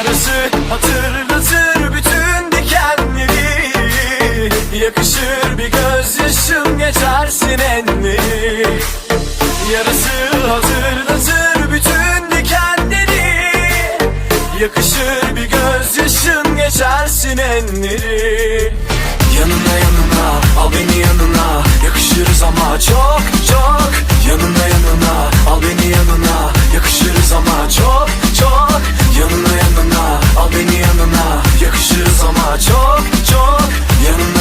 Hatırlatır bütün dikenleri. Yakışır bir gözyaşım geçersin enleri Yarası hatırlatır bütün dikenleri. Yakışır bir gözyaşın geçersin enleri Yanına yanına al beni yanına. Yakışırız ama çok çok çok yanımda